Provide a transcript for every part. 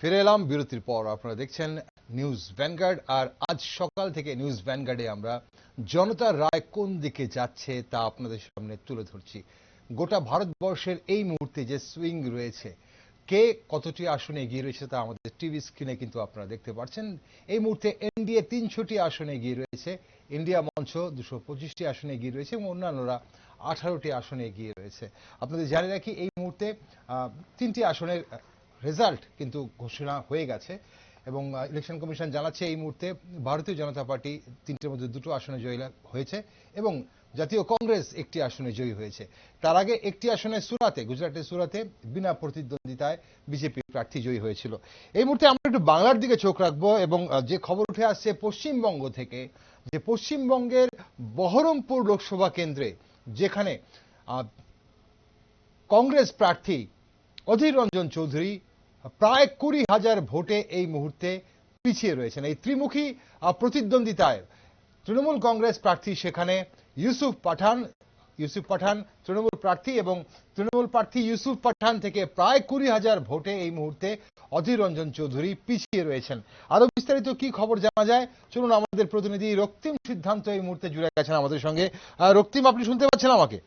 ফিরে এলাম বিরতির পর। আপনারা দেখছেন নিউজ ভ্যানগার্ড, আর আজ সকাল থেকে নিউজ ভ্যানগার্ডে আমরা জনতার রায় কোন দিকে যাচ্ছে তা আপনাদের সামনে তুলে ধরছি। গোটা ভারতবর্ষের এই মুহূর্তে যে সুইং রয়েছে, কে কতটি আসনে এগিয়ে রয়েছে তা আমাদের টিভি স্ক্রিনে কিন্তু আপনারা দেখতে পাচ্ছেন। এই মুহূর্তে এনডিএ তিনশোটি আসনে এগিয়ে রয়েছে, ইন্ডিয়া মঞ্চ দুশো পঁচিশটি আসনে এগিয়ে রয়েছে এবং অন্যান্যরা আঠারোটি আসনে এগিয়ে রয়েছে। আপনাদের জানিয়ে রাখি, এই মুহূর্তে তিনটি আসনের রেজাল্ট কিন্তু ঘোষণা হয়ে গেছে এবং ইলেকশন কমিশন জানাচ্ছে এই মুহূর্তে ভারতীয় জনতা পার্টি তিনটের মধ্যে দুটো আসনে জয়ী হয়েছে এবং জাতীয় কংগ্রেস একটি আসনে জয়ী হয়েছে। তার আগে একটি আসনে সুরাতে, গুজরাটের সুরাতে বিনা প্রতিদ্বন্দ্বিতায় বিজেপি প্রার্থী জয়ী হয়েছিল। এই মুহূর্তে আমরা একটু বাংলার দিকে চোখ রাখব এবং যে খবর উঠে আসছে পশ্চিমবঙ্গ থেকে, যে পশ্চিমবঙ্গের বহরমপুর লোকসভা কেন্দ্রে যেখানে কংগ্রেস প্রার্থী অধীর রঞ্জন চৌধুরী প্রায় কুড়ি হাজার ভোটে এই মুহূর্তে পিছিয়ে রয়েছেন এই ত্রিমুখী প্রতিদ্বন্দ্বিতায়। তৃণমূল কংগ্রেস প্রার্থী সেখানে ইউসুফ পাঠান ইউসুফ পাঠান তৃণমূল প্রার্থী এবং তৃণমূল প্রার্থী ইউসুফ পাঠান থেকে প্রায় কুড়ি হাজার ভোটে এই মুহূর্তে অধীর রঞ্জন চৌধুরী পিছিয়ে রয়েছেন। আরও বিস্তারিত কি খবর জানা যায়? চলুন আমাদের প্রতিনিধি রক্তিম সিদ্ধান্ত এই মুহূর্তে জুড়ে গেছেন আমাদের সঙ্গে। রক্তিম, আপনি শুনতে পাচ্ছেন আমাকে?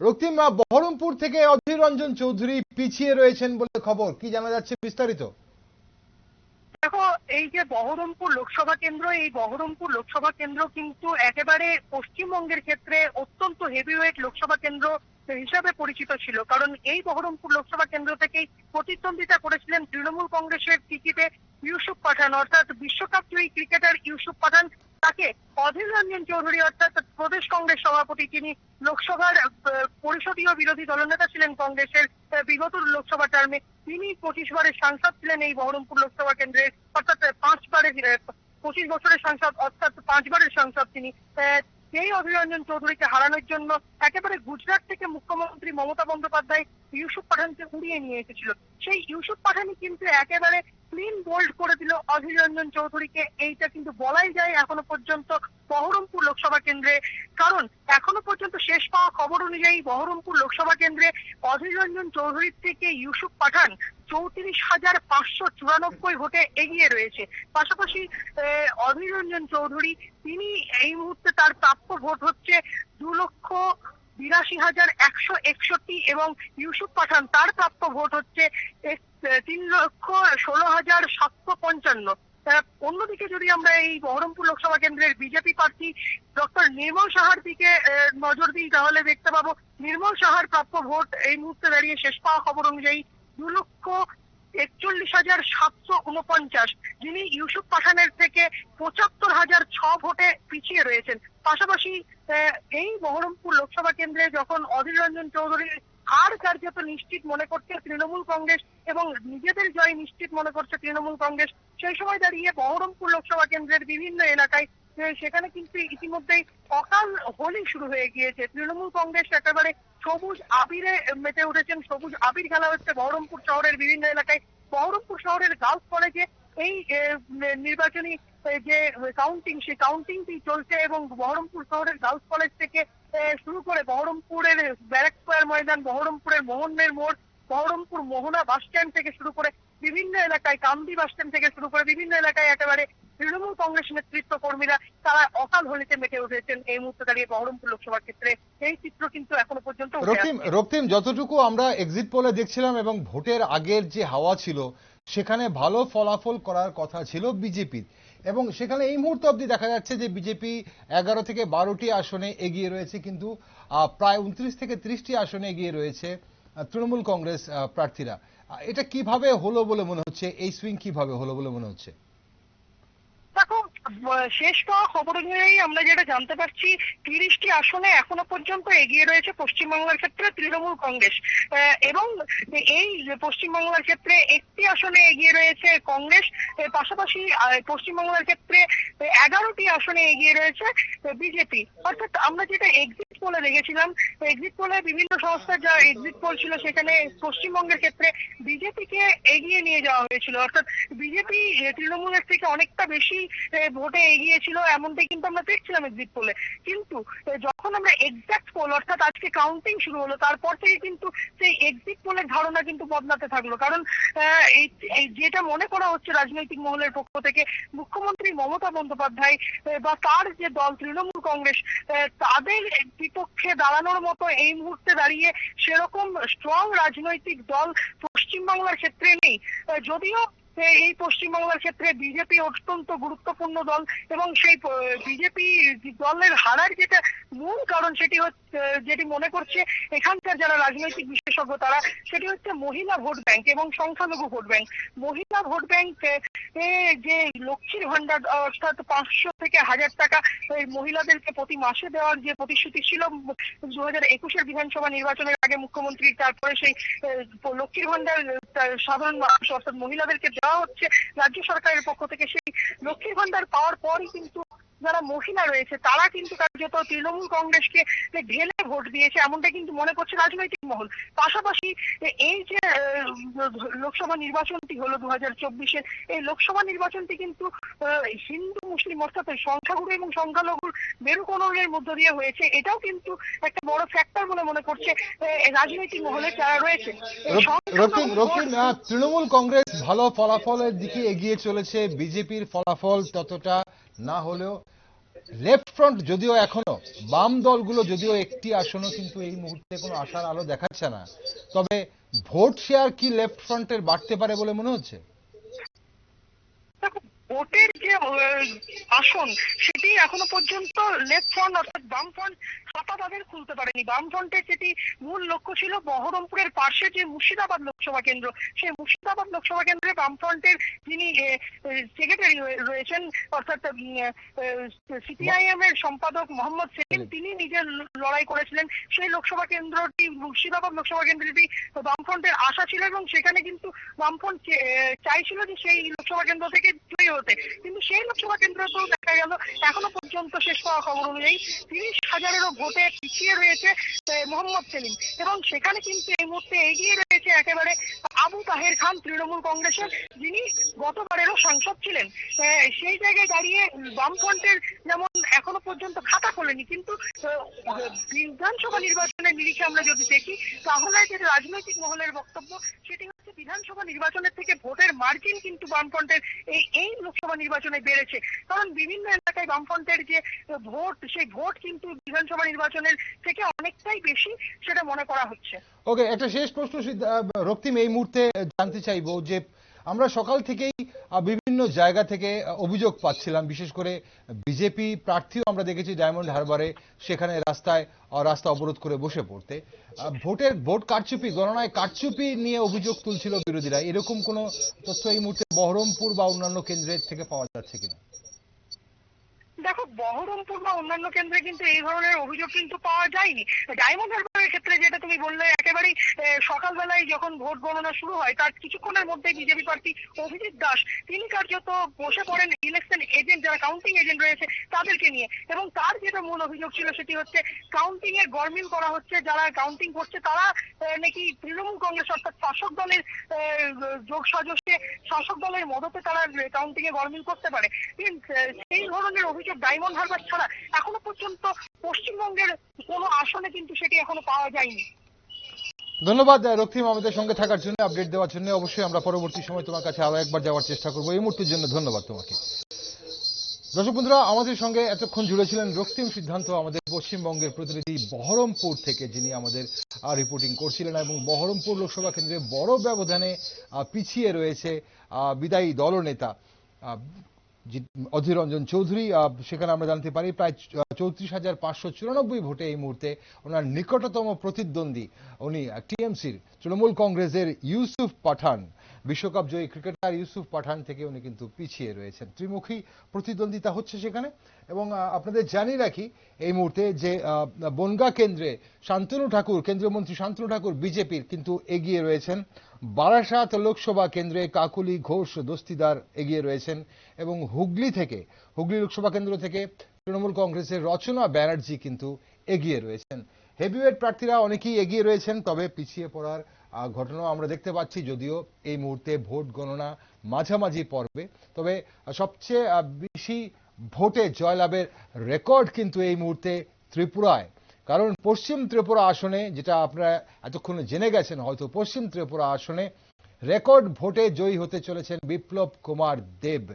রক্তিম বহরমপুর থেকে অধীর রঞ্জন চৌধুরী পিছিয়ে রয়েছেন বলে খবর। কি জানা যাচ্ছে বিস্তারিত? দেখো, এই যে বহরমপুর লোকসভা কেন্দ্র, এই বহরমপুর লোকসভা কেন্দ্র কিন্তু একেবারে পশ্চিমবঙ্গের ক্ষেত্রে অত্যন্ত হেভিওয়েট লোকসভা কেন্দ্র। হিসাবে পরিচিত ছিল। কারণ এই বহরমপুর লোকসভা কেন্দ্র থেকেই প্রতিদ্বন্দ্বিতা করেছিলেন তৃণমূল কংগ্রেসের টিকিটে ইউসুফ পাঠান। অর্থাৎ বিশ্বকাপ জয়ী ক্রিকেটার ইউসুফ পাঠান, তাকে অধীর রঞ্জন চৌধুরী অর্থাৎ প্রদেশ কংগ্রেস সভাপতি তিনি লোকসভার পরিষদীয় বিরোধী দলনেতা ছিলেন কংগ্রেসের বিগত লোকসভা টার্মে। তিনি পঁচিশ বারের সাংসদ ছিলেন এই বহরমপুর লোকসভা কেন্দ্রে। অর্থাৎ পাঁচবারের পঁচিশ বছরের সাংসদ, অর্থাৎ পাঁচবারের সাংসদ তিনি। সেই অভিরঞ্জন চৌধুরীকে হারানোর জন্য একেবারে গুজরাট থেকে মুখ্যমন্ত্রী মমতা বন্দ্যোপাধ্যায় ইউসুফ পাঠানকে উড়িয়ে নিয়ে এসেছিল। সেই ইউসুফ পাঠানই কিন্তু একেবারে ক্লিন বোল্ড করে দিল অধীর রঞ্জন চৌধুরীকে। এইটা কিন্তু বলাই যায় এখনও পর্যন্ত বহরমপুর লোকসভা কেন্দ্রে। কারণ এখনও পর্যন্ত শেষ পাওয়া খবর অনুযায়ী বহরমপুর লোকসভা কেন্দ্রে অধীর রঞ্জন চৌধুরীর থেকে ইউসুফ পাঠান চৌত্রিশ হাজার পাঁচশো চুরানব্বই ভোটে এগিয়ে রয়েছে। পাশাপাশি অধীর রঞ্জন চৌধুরী, তিনি এই মুহূর্তে তার প্রাপ্য ভোট হচ্ছে দু লক্ষ বিরাশি হাজার একশো একষট্টি এবং ইউসুফ পাঠান তার প্রাপ্য ভোট হচ্ছে তিন লক্ষ ষোলো হাজার সাতশো পঞ্চান্ন। অন্যদিকে যদি আমরা এই বহরমপুর লোকসভা কেন্দ্রের বিজেপি প্রার্থী ডক্টর নির্মল সাহার দিকে নজর দিই, তাহলে দেখতে পাবো নির্মল সাহার প্রাপ্য ভোট এই মুহূর্তে দাঁড়িয়ে শেষ পাওয়া খবর অনুযায়ী দু লক্ষ একচল্লিশ হাজার সাতশো উনপঞ্চাশ যিনি ইউসুফ পাঠানের থেকে পঁচাত্তর হাজার ছ ভোটে পিছিয়ে রয়েছেন। পাশাপাশি এই বহরমপুর লোকসভা কেন্দ্রে যখন অধীর রঞ্জন চৌধুরীর হার কার্যত নিশ্চিত মনে করছে তৃণমূল কংগ্রেস এবং নিজেদের জয় নিশ্চিত মনে করছে তৃণমূল কংগ্রেস, সেই সময় দাঁড়িয়ে বহরমপুর লোকসভা কেন্দ্রের বিভিন্ন এলাকায় সেখানে কিন্তু ইতিমধ্যেই অকাল হোলি শুরু হয়ে গিয়েছে। তৃণমূল কংগ্রেস একেবারে সবুজ আবিরে মেতে উঠেছেন, সবুজ আবির খেলা হচ্ছে বহরমপুর শহরের বিভিন্ন এলাকায়। বহরমপুর শহরের গার্লস কলেজে এই নির্বাচনী যে কাউন্টিং সেই কাউন্টিংটি চলছে এবং বহরমপুর শহরের গার্লস কলেজ থেকে শুরু করে বহরমপুরের ব্যারাক স্কোয়ার ময়দান বহরমপুরের মোহনের মোড় বহরমপুর মোহনা বাস স্ট্যান্ড থেকে শুরু করে বিভিন্ন এলাকায় কামদি বাস স্ট্যান্ড থেকে শুরু করে বিভিন্ন এলাকায় একেবারে তৃণমূল কংগ্রেস নেতৃত্ব কর্মীরা তারা অকাল হোলিতে মেতে উঠেছেন এই মুহূর্তে দাঁড়িয়ে বহরমপুর লোকসভার ক্ষেত্রে। এই চিত্র কিন্তু এখনও পর্যন্ত রক্তিম রক্তিম যতটুকু আমরা এক্সিট পোলে দেখছিলাম এবং ভোটের আগের যে হাওয়া ছিল সেখানে ভালো ফলাফল করার কথা ছিল বিজেপির। এবং সেখানে এই মুহূর্ত অবধি দেখা যাচ্ছে যে বিজেপি এগারো থেকে বারোটি আসনে এগিয়ে রয়েছে, কিন্তু প্রায় উনত্রিশ থেকে ত্রিশটি আসনে এগিয়ে রয়েছে তৃণমূল কংগ্রেস প্রার্থীরা। এটা কীভাবে হলো বলে মনে হচ্ছে? এই সুইং কীভাবে হলো বলে মনে হচ্ছে? দেখো শেষ পাওয়া খবর অনুযায়ী আমরা যেটা জানতে পারছি, তিরিশটি আসনে এখনও পর্যন্ত এগিয়ে রয়েছে পশ্চিমবাংলার ক্ষেত্রে তৃণমূল কংগ্রেস। এবং এই পশ্চিমবাংলার ক্ষেত্রে একটি আসনে এগিয়ে রয়েছে কংগ্রেস পাশাপাশি পশ্চিমবাংলার ক্ষেত্রে এগারোটি আসনে এগিয়ে রয়েছে বিজেপি। অর্থাৎ আমরা যেটা এক্সিট পোলে দেখেছিলাম। এক্সিট পোলে বিভিন্ন সংস্থার যা এক্সিট পোল ছিল সেখানে পশ্চিমবঙ্গের ক্ষেত্রে বিজেপিকে এগিয়ে নিয়ে যাওয়া হয়েছিল। অর্থাৎ বিজেপি তৃণমূলের থেকে অনেকটা বেশি ভোটে এগিয়ে ছিল এমনটাই কিন্তু আমরা দেখছিলাম এক্সিট পোলে কিন্তু যখন আমরা এক্সাক্ট পোল অর্থাৎ আজকে কাউন্টিং শুরু হলো, তারপর থেকে কিন্তু সেই এক্সিট পোলের ধারণা কিন্তু বদলাতে থাকল। কারণ যেটা মনে করা হচ্ছে রাজনৈতিক মহলের পক্ষ থেকে, মুখ্যমন্ত্রী মমতা বন্দ্যোপাধ্যায় বা তার যে দল তৃণমূল কংগ্রেস তাদের বিপক্ষে দাঁড়ানোর মতো এই মুহূর্তে দাঁড়িয়ে সেরকম স্ট্রং রাজনৈতিক দল পশ্চিমবাংলার ক্ষেত্রে নেই। যদিও এই পশ্চিমবাংলার ক্ষেত্রে বিজেপি অত্যন্ত গুরুত্বপূর্ণ দল এবং সেই বিজেপি দলের হারার যেটা মূল কারণ সেটি হচ্ছে যেটি মনে করছে এখানকার যারা রাজনৈতিক বিশেষজ্ঞ তারা, সেটি হচ্ছে মহিলা ভোট ব্যাংক এবং সংখ্যালঘু ভোট ব্যাংক। মহিলা ভোট ব্যাংক যে লক্ষ্মীর ভান্ডার, অর্থাৎ পাঁচশো থেকে হাজার টাকা মহিলাদেরকে প্রতি মাসে দেওয়ার যে প্রতিশ্রুতি ছিল দু হাজার একুশের বিধানসভা নির্বাচনের আগে মুখ্যমন্ত্রী, তারপরে সেই লক্ষ্মীর ভান্ডার সাধারণ মানুষ, অর্থাৎ মহিলাদেরকে দেওয়া হচ্ছে রাজ্য সরকারের পক্ষ থেকে। সেই লক্ষ্মীর ভান্ডার পাওয়ার পরই কিন্তু যারা মহিলা রয়েছে, তারা কিন্তু কার্যত তৃণমূল কংগ্রেসকে ঢেলে ভোট দিয়েছে এমনটা কিন্তু মনে করছে রাজনৈতিক মহল। পাশাপাশি এই যে লোকসভা নির্বাচনটি হলো দু হাজার চব্বিশের এই লোকসভা নির্বাচনটি কিন্তু হিন্দু মুসলিম অর্থাৎ সংখ্যাগুরু এবং সংখ্যালঘুর মেরুকরণের মধ্য দিয়ে হয়েছে। এটাও কিন্তু একটা বড় ফ্যাক্টর বলে মনে করছে রাজনৈতিক মহলে যারা রয়েছে। তৃণমূল কংগ্রেস ভালো ফলাফলের দিকে এগিয়ে চলেছে বিজেপির ফলাফল ততটা না হলেও লেফট ফ্রন্ট যদিও এখনও, বাম দলগুলো যদিও একটি আসনও কিন্তু এই মুহূর্তে কোনো আশার আলো দেখাচ্ছে না। তবে ভোট শেয়ার কি লেফট ফ্রন্টের বাড়তে পারে বলে মনে হচ্ছে? ভোটের যে আসন সেটি এখনও পর্যন্ত লেফট ফ্রন্ট অর্থাৎ বাম ফ্রন্ট খাতা তাদের খুলতে পারেনি। বাম ফ্রন্টের যেটি মূল লক্ষ্য ছিল বহরমপুরের পাশে যে মুর্শিদাবাদ লোকসভা কেন্দ্র সেই মুর্শিদাবাদ লোকসভা কেন্দ্রে বাম ফ্রন্টের যিনি সেক্রেটারি রয়েছেন অর্থাৎ সিপিআইএম এর সম্পাদক মোহাম্মদ সেলিম তিনি নিজের লড়াই করেছিলেন। সেই লোকসভা কেন্দ্রটি মুর্শিদাবাদ লোকসভা কেন্দ্রটি বামফ্রন্টের আশা ছিল এবং সেখানে কিন্তু বামফ্রন্ট চাইছিল যে সেই লোকসভা কেন্দ্র থেকে জয়ী হতে কিন্তু সেই লোকসভা কেন্দ্র তো দেখা গেল, এখনও পর্যন্ত শেষ পাওয়া খবর অনুযায়ী তিরিশ হাজারেরও ভোটে পিছিয়ে রয়েছে মোহাম্মদ সেলিম। এবং সেখানে কিন্তু এই মুহূর্তে এগিয়ে রয়েছে একেবারে আবু তাহের খান তৃণমূল কংগ্রেসের, যিনি গতবারেরও সাংসদ ছিলেন। সেই জায়গায় দাঁড়িয়ে বামফ্রন্টের যেমন এখনও পর্যন্ত খাতা খোলেনি। কিন্তু বিধানসভা নির্বাচনের নিরিখে আমরা যদি দেখি, তাহলে যে রাজনৈতিক মহলের বক্তব্য, সেটি হচ্ছে বিধানসভা নির্বাচনের থেকে ভোটের মার্জিন কিন্তু বামফ্রন্টের এই এই লোকসভা নির্বাচনে বেড়েছে। কারণ বিভিন্ন এলাকায় বামফ্রন্টের যে ভোট, সেই ভোট কিন্তু বিধানসভা নির্বাচনের থেকে অনেকটাই বেশি, সেটা মনে করা হচ্ছে। ওকে, একটা শেষ প্রশ্ন রক্তিম, এই মুহূর্তে জানতে চাইব যে আমরা সকাল থেকেই বিভিন্ন জায়গা থেকে অভিযোগ পাচ্ছিলাম। বিশেষ করে বিজেপি প্রার্থীও আমরা দেখেছি ডায়মন্ড হারবারে সেখানে রাস্তায় রাস্তা অবরোধ করে বসে পড়তে। ভোটের ভোট কারচুপি, গণনায় কারচুপি নিয়ে অভিযোগ তুলছিল বিরোধীরা। এরকম কোনো তথ্য এই মুহূর্তে বহরমপুর বা অন্যান্য কেন্দ্রের থেকে পাওয়া যাচ্ছে কিনা? দেখো, বহরমপুর বা অন্যান্য কেন্দ্রে কিন্তু এই ধরনের অভিযোগ কিন্তু পাওয়া যায়নি। ডায়মন্ড হারবারের ক্ষেত্রে যেটা তুমি বললে, একেবারেই সকালবেলায় যখন ভোট গণনা শুরু হয়, তার কিছুক্ষণের মধ্যে বিজেপি প্রার্থী অভিজিৎ দাস, তিনি কার্যত বসে পড়েন ইলেকশন এজেন্ট যারা কাউন্টিং এজেন্ট রয়েছে, তাদেরকে নিয়ে। এবং তার যেটা মূল অভিযোগ ছিল সেটি হচ্ছে কাউন্টিং এর গরমিল করা হচ্ছে, যারা কাউন্টিং করছে, তারা নাকি তৃণমূল কংগ্রেস অর্থাৎ শাসক দলের যোগ সাজসে শাসক দলের মদতে তারা কাউন্টিং এ গরমিল করতে পারে। সেই ধরনের অভিযোগ ডায়মন্ড হারবার ছাড়া এখনও পর্যন্ত পশ্চিমবঙ্গের কোনো আসনে কিন্তু সেটি এখনও পাওয়া যায়নি। ধন্যবাদ রক্তিম আমাদের সঙ্গে থাকার জন্য আপডেট দেওয়ার জন্য। অবশ্যই আমরা পরবর্তী সময় তোমার কাছে আরও একবার যাওয়ার চেষ্টা করব। এই মুহূর্তের জন্য ধন্যবাদ তোমাকে। দর্শক বন্ধুরা, আমাদের সঙ্গে এতক্ষণ জুড়ে ছিলেন রক্তিম সিদ্ধান্ত, আমাদের পশ্চিমবঙ্গের প্রতিনিধি বহরমপুর থেকে, যিনি আমাদের রিপোর্টিং করছিলেন এবং বহরমপুর লোকসভা কেন্দ্রে বড় ব্যবধানে পিছিয়ে রয়েছে বিদায়ী দলনেতা অধীর রঞ্জন চৌধুরী। সেখানে আমরা জানতে পারি, প্রায় চৌত্রিশ হাজার পাঁচশো চুরানব্বই ভোটে এই মুহূর্তে ওনার নিকটতম প্রতিদ্বন্দ্বী উনি টিএমসির তৃণমূল কংগ্রেসের ইউসুফ পাঠান, বিশ্বকাপ জয়ী ক্রিকেটার ইউসুফ পাঠান থেকে উনি কিন্তু পিছিয়ে রয়েছেন। ত্রিমুখী প্রতিদ্বন্দ্বিতা হচ্ছে সেখানে এবং আপনাদের জানিয়ে রাখি এই মুহূর্তে যে বনগা কেন্দ্রে শান্তনু ঠাকুর, কেন্দ্রীয় মন্ত্রী শান্তনু ঠাকুর বিজেপির কিন্তু এগিয়ে রয়েছেন। বারাসাত লোকসভা কেন্দ্রে কাকুলি ঘোষ দস্তিদার এগিয়ে রয়েছেন এবং হুগলি থেকে, হুগলি লোকসভা কেন্দ্র থেকে তৃণমূল কংগ্রেসের রচনা ব্যানার্জি কিন্তু এগিয়ে রয়েছেন। হেভিওয়েট প্রার্থীরা অনেকেই এগিয়ে রয়েছেন, তবে পিছিয়ে পড়ার ঘটনাও আমরা দেখতে পাচ্ছি, যদিও এই মুহূর্তে ভোট গণনা মাঝামাঝি পর্বে। তবে সবচেয়ে বেশি ভোটে জয়লাভের রেকর্ড কিন্তু এই মুহূর্তে ত্রিপুরায়। কারণ পশ্চিম ত্রিপুরা আসনে, যেটা আপনারা এতক্ষণে জেনে গেছেন, হয়তো পশ্চিম ত্রিপুরা আসনে রেকর্ড ভোটে জয়ী হতে চলেছেন বিপ্লব কুমার দেব।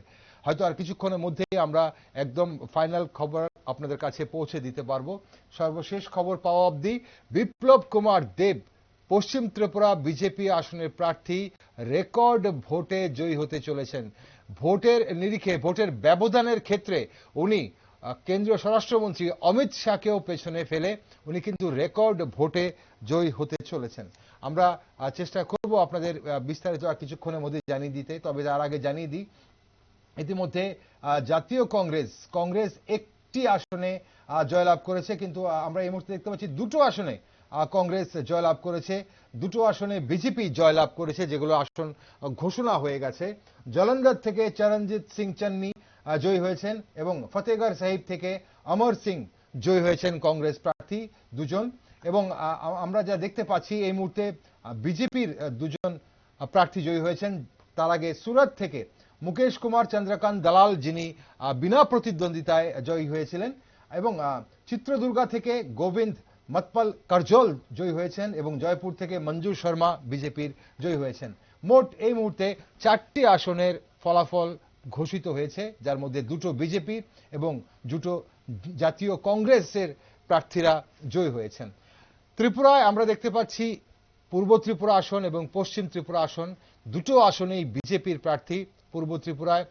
হয়তো আর কিছুক্ষণের মধ্যেই আমরা একদম ফাইনাল খবর আপনাদের কাছে পৌঁছে দিতে পারব। সর্বশেষ খবর পাওয়া অবধি বিপ্লব কুমার দেব, পশ্চিম ত্রিপুরা বিজেপি আসনের প্রার্থী, রেকর্ড ভোটে জয়ী হতে চলেছেন। ভোটের নিরিখে, ভোটের ব্যবধানের ক্ষেত্রে উনি কেন্দ্রীয় স্বরাষ্ট্রমন্ত্রী অমিত শাহকেও পেছনে ফেলে উনি কিন্তু রেকর্ড ভোটে জয়ী হতে চলেছেন। আমরা চেষ্টা করব আপনাদের বিস্তারিত আর কিছুক্ষণের মধ্যে জানিয়ে দিতে, তবে তার আগে জানিয়ে দিই ইতিমধ্যে জাতীয় কংগ্রেস কংগ্রেস একটি আসনে জয়লাভ করেছে, কিন্তু আমরা এই মুহূর্তে দেখতে পাচ্ছি দুটো আসনে কংগ্রেস জয়লাভ করেছে। দুটো আসনে বিজেপি জয়লাভ করেছে, যেগুলো আসন ঘোষণা হয়ে গেছে। জলন্ধর থেকে চরণজিৎ সিং চান্নি জয়ী হয়েছেন এবং ফতেগড় সাহিব থেকে অমর সিং জয়ী হয়েছেন কংগ্রেস প্রার্থী দুজন। এবং আমরা যা দেখতে পাচ্ছি এই মুহূর্তে বিজেপির দুজন প্রার্থী জয়ী হয়েছেন। তার আগে সুরত থেকে মুকেশ কুমার, চন্দ্রকান্ত দালাল যিনি বিনা প্রতিদ্বন্দ্বিতায় জয়ী হয়েছিলেন এবং চিত্রদুর্গা থেকে গোবিন্দ মতপল কারজল জয়ী হয়েছেন এবং জয়পুর থেকে মঞ্জু শর্মা বিজেপির জয়ী হয়েছেন। মোট এই মুহূর্তে চারটি আসনের ফলাফল ঘোষিত হয়েছে, যার মধ্যে দুটো বিজেপি এবং দুটো জাতীয় কংগ্রেসের প্রার্থীরা জয়ী হয়েছেন। ত্রিপুরায় আমরা দেখতে পাচ্ছি পূর্ব ত্রিপুরা আসন এবং পশ্চিম ত্রিপুরা আসন। দুটো আসনেই বিজেপির প্রার্থী পূর্ব ত্রিপুরায়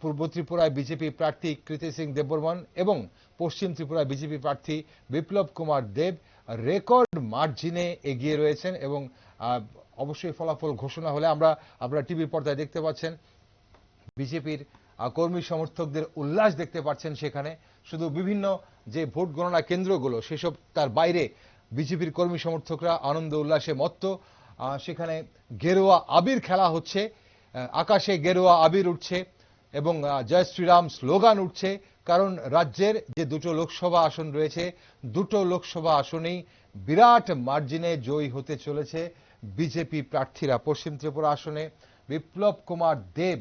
পূর্ব ত্রিপুরায় বিজেপি প্রার্থী কৃতি সিং দেববর্মন এবং পশ্চিম ত্রিপুরায় বিজেপি প্রার্থী বিপ্লব কুমার দেব রেকর্ড মার্জিনে এগিয়ে রয়েছেন এবং অবশ্যই ফলাফল ঘোষণা হলে আমরা, আপনারা টিভির পর্দায় দেখতে পাচ্ছেন। বিজেপির কর্মী সমর্থকদের উল্লাস দেখতে পাচ্ছেন সেখানে। শুধু বিভিন্ন যে ভোট গণনা কেন্দ্রগুলো, সেসব তার বাইরে বিজেপির কর্মী সমর্থকরা আনন্দ, উল্লাসে মত্ত। সেখানে গেরুয়া আবির খেলা হচ্ছে। আকাশে গেরুয়া আবির উঠছে এবং জয় শ্রীরাম স্লোগান উঠছে, কারণ রাজ্যের যে দুটো লোকসভা আসন রয়েছে, দুটো লোকসভা আসনেই বিরাট মার্জিনে জয়ী হতে চলেছে বিজেপি প্রার্থীরা। পশ্চিম ত্রিপুরা আসনে বিপ্লব কুমার দেব,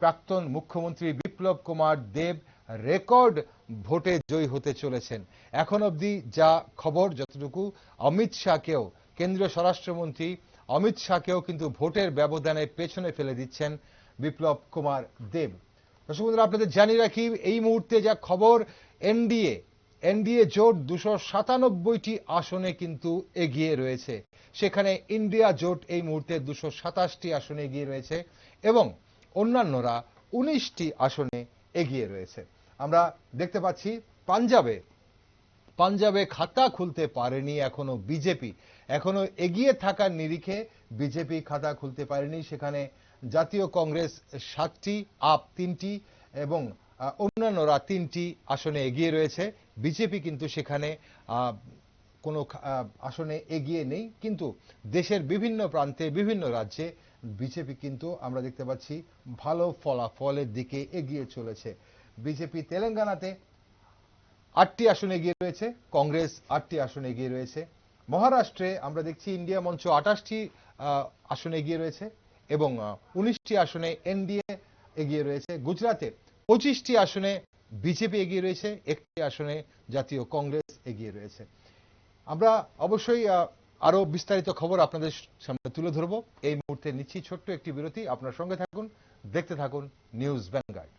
প্রাক্তন মুখ্যমন্ত্রী বিপ্লব কুমার দেব রেকর্ড ভোটে জয়ী হতে চলেছেন। এখন অবধি যা খবর যতটুকু, অমিত শাহকেও কেন্দ্রীয় স্বরাষ্ট্রমন্ত্রী অমিত শাহকেও কিন্তু ভোটের ব্যবধানে পেছনে ফেলে দিচ্ছেন বিপ্লব কুমার দেব। দর্শক বন্ধুরা, আপনাদের জানিয়ে রাখি, এই মুহূর্তে যা খবর, এনডিএ এনডিএ জোট দুশো সাতানব্বইটি আসনে কিন্তু এগিয়ে রয়েছে। সেখানে ইন্ডিয়া জোট এই মুহূর্তে দুশো সাতাশটি আসনে এগিয়ে রয়েছে এবং অন্যান্যরা উনিশটি আসনে এগিয়ে রয়েছে। আমরা দেখতে পাচ্ছি, পাঞ্জাবে পাঞ্জাবে খাতা খুলতে পারেনি এখনও বিজেপি। এখনও এগিয়ে থাকার নিরিখে বিজেপি খাতা খুলতে পারেনি। সেখানে জাতীয় কংগ্রেস সাতটি, আপ তিনটি এবং অন্যান্যরা তিনটি আসনে এগিয়ে রয়েছে। বিজেপি কিন্তু সেখানে কোনো আসনে এগিয়ে নেই। কিন্তু দেশের বিভিন্ন প্রান্তে, বিভিন্ন রাজ্যে বিজেপি কিন্তু আমরা দেখতে পাচ্ছি ভালো ফলাফলের দিকে এগিয়ে চলেছে। বিজেপি তেলেঙ্গানাতে আটটি আসনে এগিয়ে রয়েছে কংগ্রেস আটটি আসনে এগিয়ে রয়েছে মহারাষ্ট্রে আমরা দেখছি ইন্ডিয়া মঞ্চ আঠাশটি আসনে এগিয়ে রয়েছে এবং উনিশটি আসনে এনডিএ এগিয়ে রয়েছে গুজরাটে পঁচিশটি আসনে বিজেপি এগিয়ে রয়েছে একটি আসনে জাতীয় কংগ্রেস এগিয়ে রয়েছে। আমরা অবশ্যই আহ, আরও বিস্তারিত খবর আপনাদের সামনে তুলে ধরবো। এই মুহূর্তে নিচ্ছি ছোট্ট একটি বিরতি আপনার সঙ্গে থাকুন দেখতে থাকুন নিউজ ভ্যানগার্ড